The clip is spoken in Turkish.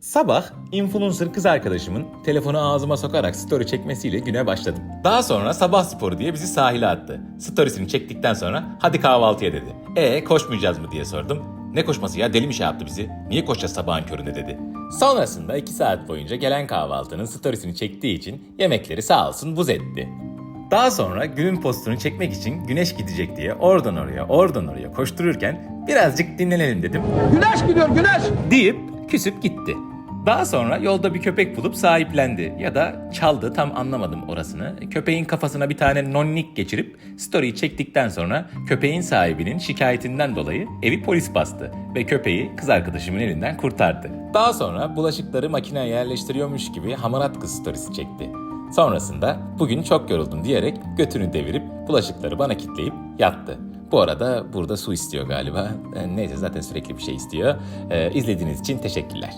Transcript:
Sabah influencer kız arkadaşımın telefonu ağzıma sokarak story çekmesiyle güne başladım. Daha sonra sabah sporu diye bizi sahile attı. Storiesini çektikten sonra hadi kahvaltıya dedi. E koşmayacağız mı diye sordum. Ne koşması ya deli mi şey yaptı bizi? Niye koşacağız sabahın köründe dedi. Sonrasında 2 saat boyunca gelen kahvaltının storiesini çektiği için yemekleri sağ olsun buz etti. Daha sonra günün postunu çekmek için güneş gidecek diye oradan oraya oradan oraya koştururken birazcık dinlenelim dedim Güneş gidiyor güneş. deyip küsüp gitti. Daha sonra yolda bir köpek bulup sahiplendi ya da çaldı tam anlamadım orasını. Köpeğin kafasına bir tane nonnik geçirip story'i çektikten sonra köpeğin sahibinin şikayetinden dolayı evi polis bastı ve köpeği kız arkadaşımın elinden kurtardı. Daha sonra bulaşıkları makineye yerleştiriyormuş gibi hamarat kız storiesi çekti. Sonrasında bugün çok yoruldum diyerek götünü devirip bulaşıkları bana kitleyip yattı. Bu arada burada su istiyor galiba. E, Neyse zaten sürekli bir şey istiyor. E, izlediğiniz için teşekkürler.